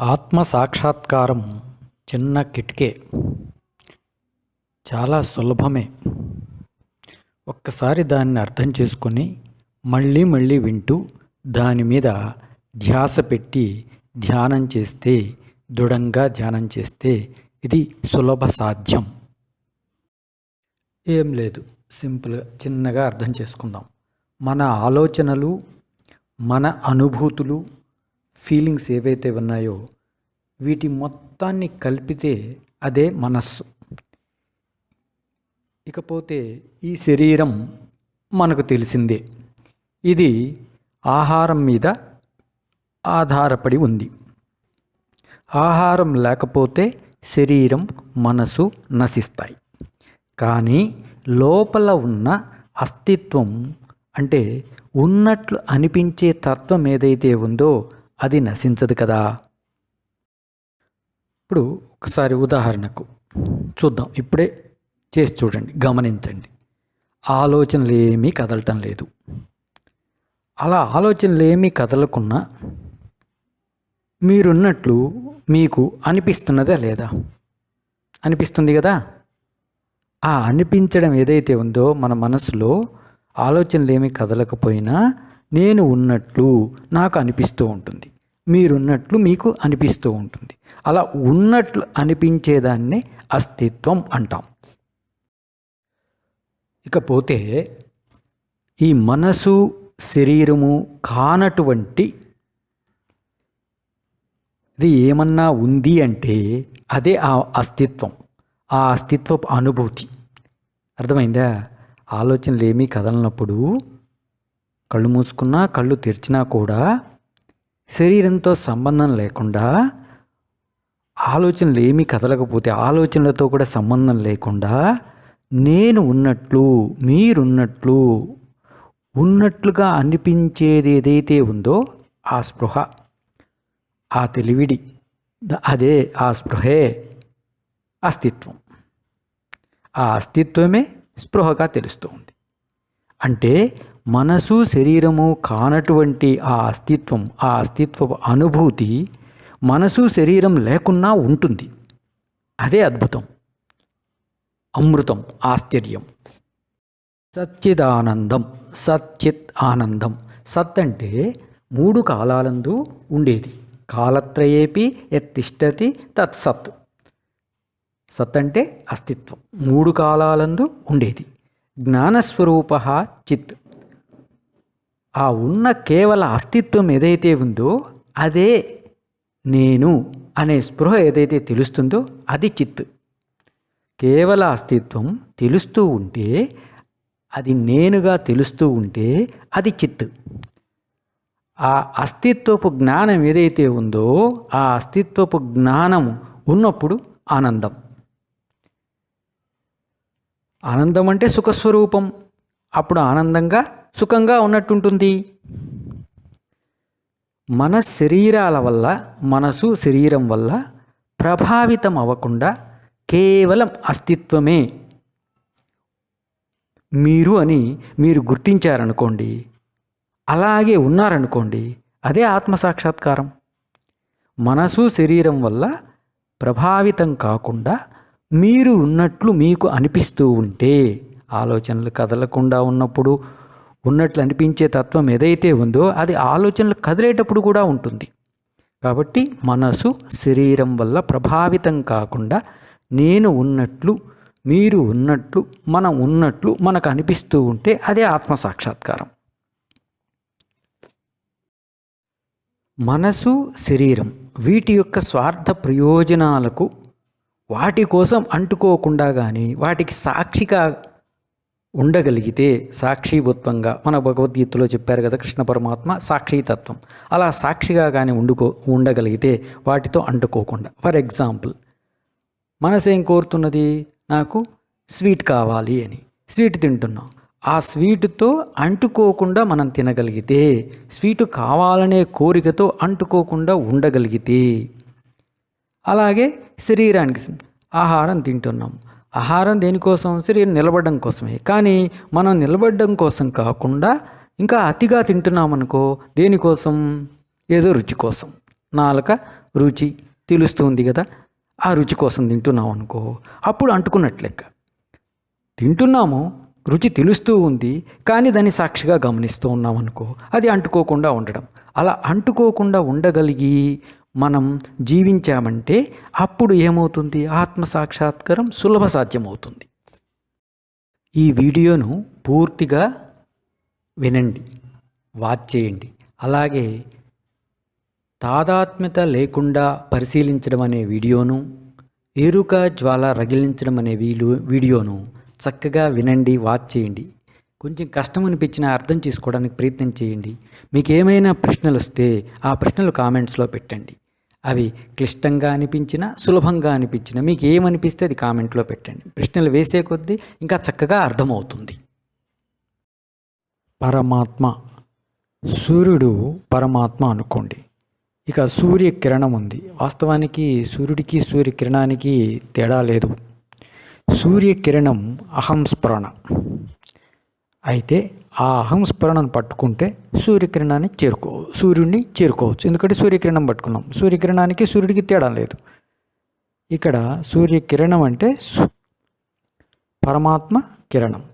ఆత్మ సాక్షాత్కారం చిన్న కిటికే. చాలా సులభమే. ఒక్కసారి దాన్ని అర్థం చేసుకొని మళ్ళీ మళ్ళీ వింటూ దాని మీద ధ్యాస పెట్టి ధ్యానం చేస్తే దృఢంగా ధ్యానం చేస్తే ఇది సులభ సాధ్యం. ఏం లేదు సింపుల్గా చిన్నగా అర్థం చేసుకుందాం. మన ఆలోచనలు మన అనుభూతులు ఫీలింగ్స్ ఏవైతే ఉన్నాయో వీటి మొత్తాన్ని కలిపితే అదే మనస్సు. ఇకపోతే ఈ శరీరం మనకు తెలిసిందే. ఇది ఆహారం మీద ఆధారపడి ఉంది. ఆహారం లేకపోతే శరీరం మనసు నశిస్తాయి. కానీ లోపల ఉన్న అస్తిత్వం అంటే ఉన్నట్లు అనిపించే తత్వం ఏదైతే ఉందో అది నశించదు కదా. ఇప్పుడు ఒకసారి ఉదాహరణకు చూద్దాం. ఇప్పుడే చేసి చూడండి గమనించండి. ఆలోచనలు ఏమీ కదలటం లేదు. అలా ఆలోచనలు ఏమీ కదలకున్నా మీరున్నట్లు మీకు అనిపిస్తున్నదా లేదా? అనిపిస్తుంది కదా. ఆ అనిపించడం ఏదైతే ఉందో మన మనసులో ఆలోచనలు ఏమీ కదలకపోయినా నేను ఉన్నట్లు నాకు అనిపిస్తూ ఉంటుంది. మీరున్నట్లు మీకు అనిపిస్తూ ఉంటుంది. అలా ఉన్నట్లు అనిపించేదాన్ని అస్తిత్వం అంటాం. ఇకపోతే ఈ మనసు శరీరము కానటువంటి ఇది ఏమన్నా ఉంది అంటే అదే ఆ అస్తిత్వం ఆ అస్తిత్వపు అనుభూతి. అర్థమైందా? ఆలోచనలు ఏమీ కదలనప్పుడు కళ్ళు మూసుకున్నా కళ్ళు తెరిచినా కూడా శరీరంతో సంబంధం లేకుండా ఆలోచనలు ఏమీ కదలకపోతే ఆలోచనలతో కూడా సంబంధం లేకుండా నేను ఉన్నట్లు మీరున్నట్లు ఉన్నట్లుగా అనిపించేది ఏదైతే ఉందో ఆ స్పృహ ఆ తెలివిడి అదే ఆ స్పృహే అస్తిత్వం. ఆ అస్తిత్వమే స్పృహగా తెలుస్తూ ఉంది అంటే మనసు శరీరము కానటువంటి ఆ అస్తిత్వం ఆ అస్తిత్వ అనుభూతి మనసు శరీరం లేకున్నా ఉంటుంది. అదే అద్భుతం. అమృతం ఆశ్చర్యం. సచ్చిదానందం సచ్చిత్ ఆనందం. సత్ అంటే మూడు కాలాలందు ఉండేది. కాలత్రయేపి ఎత్తిష్టతి తత్సత్ సత్ అంటే అస్తిత్వం. మూడు కాలాలందు ఉండేది. జ్ఞానస్వరూప చిత్. ఆ ఉన్న కేవల అస్తిత్వం ఏదైతే ఉందో అదే నేను అనే స్పృహ ఏదైతే తెలుస్తుందో అది చిత్. కేవల అస్తిత్వం తెలుస్తూ ఉంటే అది నేనుగా తెలుస్తూ ఉంటే అది చిత్. ఆ అస్తిత్వపు జ్ఞానం ఏదైతే ఉందో ఆ అస్తిత్వపు జ్ఞానము ఉన్నప్పుడు ఆనందం. ఆనందం అంటే సుఖస్వరూపం. అప్పుడు ఆనందంగా సుఖంగా ఉన్నట్టుంటుంది. మన శరీరాల వల్ల మనసు శరీరం వల్ల ప్రభావితం అవ్వకుండా కేవలం అస్తిత్వమే. మీరు అని మీరు గుర్తించారనుకోండి అలాగే ఉన్నారనుకోండి అదే ఆత్మసాక్షాత్కారం మనసు శరీరం వల్ల ప్రభావితం కాకుండా మీరు ఉన్నట్లు మీకు అనిపిస్తూ ఉంటే ఆలోచనలు కదలకుండా ఉన్నప్పుడు ఉన్నట్లు అనిపించే తత్వం ఏదైతే ఉందో అది ఆలోచనలు కదిలేటప్పుడు కూడా ఉంటుంది. కాబట్టి మనసు శరీరం వల్ల ప్రభావితం కాకుండా నేను ఉన్నట్లు మీరు ఉన్నట్లు మనం ఉన్నట్లు మనకు అనిపిస్తూ ఉంటే అదే ఆత్మసాక్షాత్కారం మనసు శరీరం వీటి యొక్క స్వార్థ ప్రయోజనాలకు వాటి కోసం అంటుకోకుండా కానీ వాటికి సాక్షిగా ఉండగలిగితే సాక్షిభూత్వంగా మన భగవద్గీతలో చెప్పారు కదా కృష్ణ పరమాత్మ సాక్షితత్వం. అలా సాక్షిగా కానీ ఉండుకో ఉండగలిగితే వాటితో అంటుకోకుండా. ఫర్ ఎగ్జాంపుల్ మనసు ఏం కోరుతున్నది? నాకు స్వీట్ కావాలి అని. స్వీట్ తింటున్నాం. ఆ స్వీటుతో అంటుకోకుండా మనం తినగలిగితే స్వీటు కావాలనే కోరికతో అంటుకోకుండా ఉండగలిగితే అలాగే శరీరానికి ఆహారం తింటున్నాం. ఆహారం దేనికోసం శరీరం నిలబడడం కోసమే. కానీ మనం నిలబడడం కోసం కాకుండా ఇంకా అతిగా తింటున్నామనుకో దేనికోసం ఏదో రుచి కోసం. నాలుక రుచి తెలుస్తుంది కదా. ఆ రుచి కోసం తింటున్నాం అనుకో అప్పుడు అంటుకున్నట్లెక్క. తింటున్నాము రుచి తెలుస్తూ ఉంది కానీ దాన్ని సాక్షిగా గమనిస్తూ ఉన్నాం అనుకో అది అంటుకోకుండా ఉండడం. అలా అంటుకోకుండా ఉండగలిగి మనం జీవించామంటే అప్పుడు ఏమవుతుంది? ఆత్మ సాక్షాత్కారం సులభ సాధ్యమవుతుంది. ఈ వీడియోను పూర్తిగా వినండి వాచ్ చేయండి. అలాగే తాదాత్మ్యత లేకుండా పరిశీలించడం అనే వీడియోను ఎరుక జ్వాల రగిలించడం అనే వీలు వీడియోను చక్కగా వినండి వాచ్ చేయండి. కొంచెం కష్టం అనిపించినా అర్థం చేసుకోవడానికి ప్రయత్నం చేయండి. మీకు ఏమైనా ప్రశ్నలు వస్తే ఆ ప్రశ్నలు కామెంట్స్లో పెట్టండి. అవి క్లిష్టంగా అనిపించినా సులభంగా అనిపించినా మీకు ఏమనిపిస్తే అది కామెంట్లో పెట్టండి. ప్రశ్నలు వేసే కొద్దీ ఇంకా చక్కగా అర్థమవుతుంది. పరమాత్మ. సూర్యుడు పరమాత్మ అనుకోండి. ఇక సూర్యకిరణం ఉంది వాస్తవానికి సూర్యుడికి సూర్యకిరణానికి తేడా లేదు. సూర్యకిరణం అహంస్మరణ అయితే ఆ అహం స్మరణను పట్టుకుంటే సూర్యకిరణాన్ని చేరుకో సూర్యుడిని చేరుకోవచ్చు. ఎందుకంటే సూర్యకిరణం పట్టుకున్నాం. సూర్యకిరణానికి సూర్యుడికి తేడా లేదు. ఇక్కడ సూర్యకిరణం అంటే సు- పరమాత్మ కిరణం.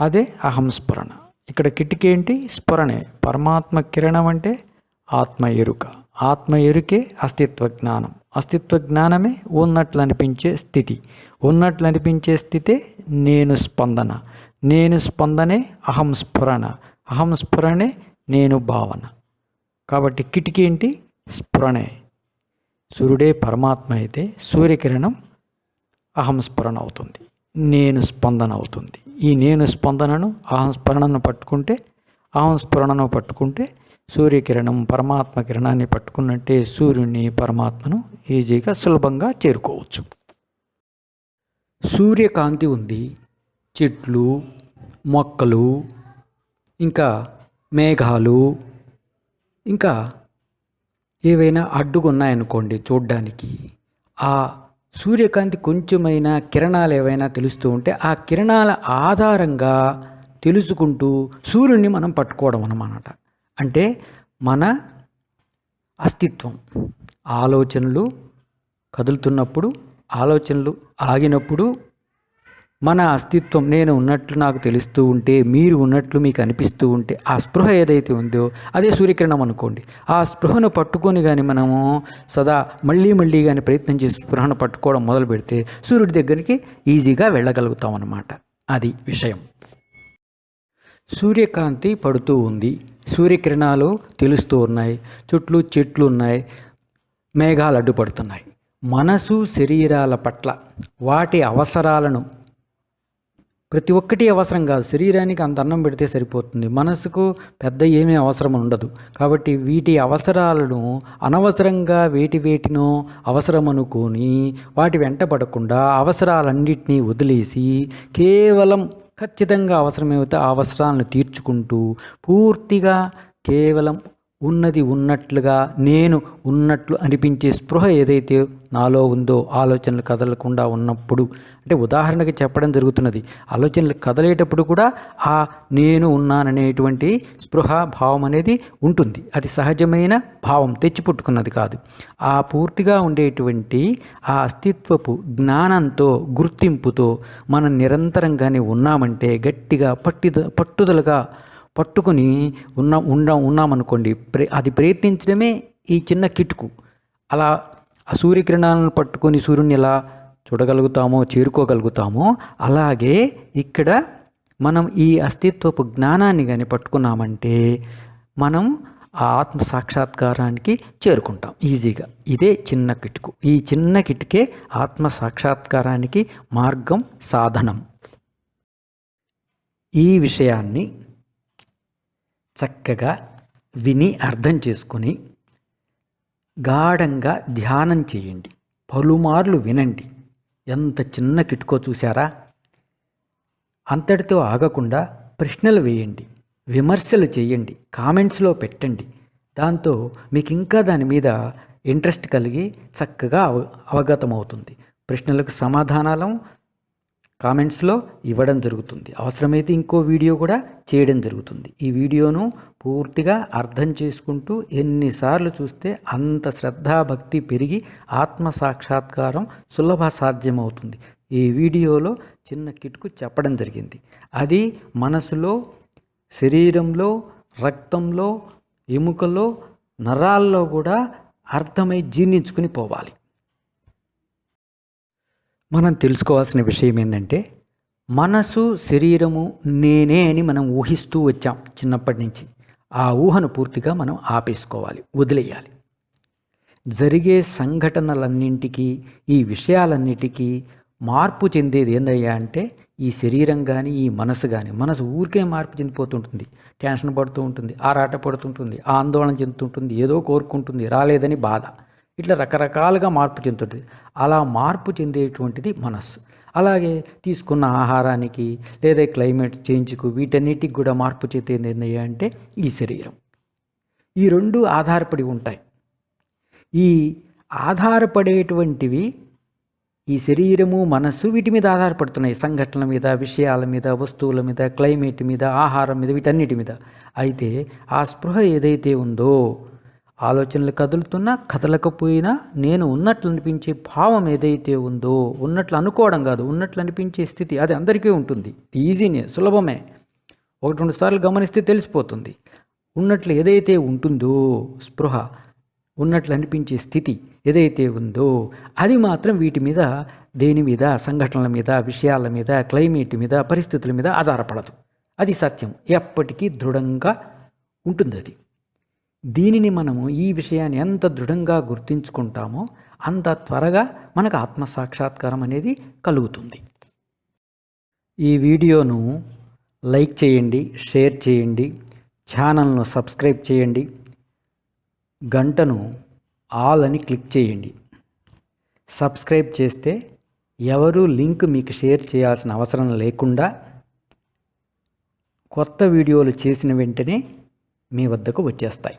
అదే అహం స్ఫురణ ఇక్కడ కిటికీ ఏంటి? స్మరణే. పరమాత్మ కిరణం అంటే ఆత్మ ఎరుక. ఆత్మ ఎరుకే అస్తిత్వ జ్ఞానం. అస్తిత్వ జ్ఞానమే ఉన్నట్లు అనిపించే స్థితి. ఉన్నట్లు అనిపించే స్థితే నేను స్పందన. నేను స్పందనే అహం స్ఫురణ. అహం స్ఫురణే నేను భావన. కాబట్టి కిటికీ ఏంటి? స్ఫురణే. సూర్యుడే పరమాత్మ అయితే సూర్యకిరణం అహం స్ఫురణ అవుతుంది. నేను స్పందన అవుతుంది. ఈ నేను స్పందనను అహం స్మరణను పట్టుకుంటే అహం స్ఫురణను పట్టుకుంటే సూర్యకిరణం పరమాత్మ కిరణాన్ని పట్టుకున్నట్టే సూర్యుని పరమాత్మను ఈజీగా సులభంగా చేరుకోవచ్చు. సూర్యకాంతి ఉంది. చెట్లు మొక్కలు ఇంకా మేఘాలు ఇంకా ఏవైనా అడ్డుకున్నాయనుకోండి చూడ్డానికి. ఆ సూర్యకాంతి కొంచెమైనా కిరణాలు ఏవైనా తెలుస్తూ ఉంటే ఆ కిరణాల ఆధారంగా తెలుసుకుంటూ సూర్యుడిని మనం పట్టుకోవడం అన్నమాట. అంటే మన అస్తిత్వం. ఆలోచనలు కదులుతున్నప్పుడు ఆలోచనలు ఆగినప్పుడు మన అస్తిత్వం నేను ఉన్నట్లు నాకు తెలుస్తూ ఉంటే మీరు ఉన్నట్లు మీకు అనిపిస్తూ ఉంటే ఆ స్పృహ ఏదైతే ఉందో అదే సూర్యకిరణం అనుకోండి. ఆ స్పృహను పట్టుకొని కానీ మనము సదా మళ్ళీ మళ్ళీ కానీ ప్రయత్నం చేసి స్పృహను పట్టుకోవడం మొదలు పెడితే సూర్యుడి దగ్గరికి ఈజీగా వెళ్ళగలుగుతాం అన్నమాట అది విషయం. సూర్యకాంతి పడుతూ ఉంది. సూర్యకిరణాలు తెలుస్తూ ఉన్నాయి. చుట్లు చెట్లు ఉన్నాయి. మేఘాలు అడ్డుపడుతున్నాయి. మనసు శరీరాల పట్ల వాటి అవసరాలను ప్రతి ఒక్కటి అవసరం కాదు. శరీరానికి అంత అన్నం పెడితే సరిపోతుంది. మనసుకు పెద్ద ఏమీ అవసరం ఉండదు. కాబట్టి వీటి అవసరాలను అనవసరంగా వేటి వేటినో అవసరం అనుకొని వాటి వెంట పడకుండా అవసరాలన్నింటినీ వదిలేసి కేవలం ఖచ్చితంగా అవసరమైతే ఆ అవసరాలను తీర్చుకుంటూ పూర్తిగా కేవలం ఉన్నది ఉన్నట్లుగా నేను ఉన్నట్లు అనిపించే స్పృహ ఏదైతే నాలో ఉందో ఆలోచనలు కదలకుండా ఉన్నప్పుడు అంటే ఉదాహరణకి చెప్పడం జరుగుతున్నది. ఆలోచనలు కదలేటప్పుడు కూడా ఆ నేను ఉన్నాననేటువంటి స్పృహ భావం అనేది ఉంటుంది. అది సహజమైన భావం తెచ్చిపుట్టుకున్నది కాదు. ఆ పూర్తిగా ఉండేటువంటి ఆ అస్తిత్వపు జ్ఞానంతో గుర్తింపుతో మనం నిరంతరంగానే ఉన్నామంటే గట్టిగా పట్టిద పట్టుదలగా పట్టుకుని ఉన్న ఉండ ఉన్నామనుకోండి ప్రే అది ప్రయత్నించడమే ఈ చిన్న కిటుకు. అలా ఆ సూర్యకిరణాలను పట్టుకొని సూర్యుని ఎలా చూడగలుగుతామో చేరుకోగలుగుతామో అలాగే ఇక్కడ మనం ఈ అస్తిత్వపు జ్ఞానాన్ని కానీ పట్టుకున్నామంటే మనం ఆ ఆత్మ సాక్షాత్కారానికి చేరుకుంటాం ఈజీగా. ఇదే చిన్న కిటుకు. ఈ చిన్న కిటుకే ఆత్మ సాక్షాత్కారానికి మార్గం సాధనం. ఈ విషయాన్ని చక్కగా విని అర్థం చేసుకొని గాఢంగా ధ్యానం చేయండి. పలుమార్లు వినండి. ఎంత చిన్న కిటుకో చూసారా అంతటితో ఆగకుండా ప్రశ్నలు వేయండి. విమర్శలు చేయండి. కామెంట్స్లో పెట్టండి. దాంతో మీకు ఇంకా దాని మీద ఇంట్రెస్ట్ కలిగి చక్కగా అవ అవగతమవుతుంది. ప్రశ్నలకు సమాధానాలు కామెంట్స్లో ఇవ్వడం జరుగుతుంది. అవసరమైతే ఇంకో వీడియో కూడా చేయడం జరుగుతుంది. ఈ వీడియోను పూర్తిగా అర్థం చేసుకుంటూ ఎన్నిసార్లు చూస్తే అంత శ్రద్ధాభక్తి పెరిగి ఆత్మ సాక్షాత్కారం సులభ సాధ్యమవుతుంది. ఈ వీడియోలో చిన్న కిటుకు చెప్పడం జరిగింది. అది మనసులో శరీరంలో రక్తంలో ఎముకలో నరాల్లో కూడా అర్థమై జీర్ణించుకుని పోవాలి. మనం తెలుసుకోవాల్సిన విషయం ఏంటంటే మనసు శరీరము నేనే అని మనం ఊహిస్తూ వచ్చాం చిన్నప్పటి నుంచి. ఆ ఊహను పూర్తిగా మనం ఆపేసుకోవాలి వదిలేయాలి. జరిగే సంఘటనలన్నింటికీ ఈ విషయాలన్నిటికీ మార్పు చెందేది ఏందయ్యా అంటే ఈ శరీరం కానీ ఈ మనసు కానీ మనసు ఊరికే మార్పు చెందిపోతుంటుంది. టెన్షన్ పడుతూ ఉంటుంది ఆరాట పడుతుంటుంది ఆందోళన చెందుతుంటుంది ఏదో కోరుకుంటుంది రాలేదని బాధ. ఇట్లా రకరకాలుగా మార్పు చెందుతుంది. అలా మార్పు చెందేటువంటిది మనస్సు. అలాగే తీసుకున్న ఆహారానికి లేదా క్లైమేట్ చేంజ్కు వీటన్నిటికి కూడా మార్పు చెందేది అంటే ఈ శరీరం. ఈ రెండు ఆధారపడి ఉంటాయి. ఈ ఆధారపడేటువంటివి ఈ శరీరము మనస్సు వీటి మీద ఆధారపడుతున్నాయి. సంఘటనల మీద విషయాల మీద వస్తువుల మీద క్లైమేట్ మీద ఆహారం మీద వీటన్నిటి మీద. అయితే ఆ స్పృహ ఏదైతే ఉందో ఆలోచనలు కదులుతున్నా కదలకపోయినా నేను ఉన్నట్లు అనిపించే భావం ఏదైతే ఉందో ఉన్నట్లు అనుకోవడం కాదు ఉన్నట్లు అనిపించే స్థితి అది అందరికీ ఉంటుంది. ఈజీనే సులభమే. ఒకటి రెండు సార్లు గమనిస్తే తెలిసిపోతుంది. ఉన్నట్లు ఏదైతే ఉంటుందో స్పృహ ఉన్నట్లు అనిపించే స్థితి ఏదైతే ఉందో అది మాత్రం వీటి మీద దేని మీద సంఘటనల మీద విషయాల మీద క్లైమేట్ మీద పరిస్థితుల మీద ఆధారపడదు. అది సత్యం. ఎప్పటికీ దృఢంగా ఉంటుంది అది దీనిని మనము ఈ విషయాన్ని ఎంత దృఢంగా గుర్తించుకుంటామో అంత త్వరగా మనకు ఆత్మసాక్షాత్కారం అనేది కలుగుతుంది. ఈ వీడియోను లైక్ చేయండి షేర్ చేయండి ఛానల్ను సబ్స్క్రైబ్ చేయండి గంటను ఆల్ అని క్లిక్ చేయండి. సబ్స్క్రైబ్ చేస్తే ఎవరు లింక్ మీకు షేర్ చేయాల్సిన అవసరం లేకుండా కొత్త వీడియోలు చేసిన వెంటనే మీ వద్దకు వచ్చేస్తాయి.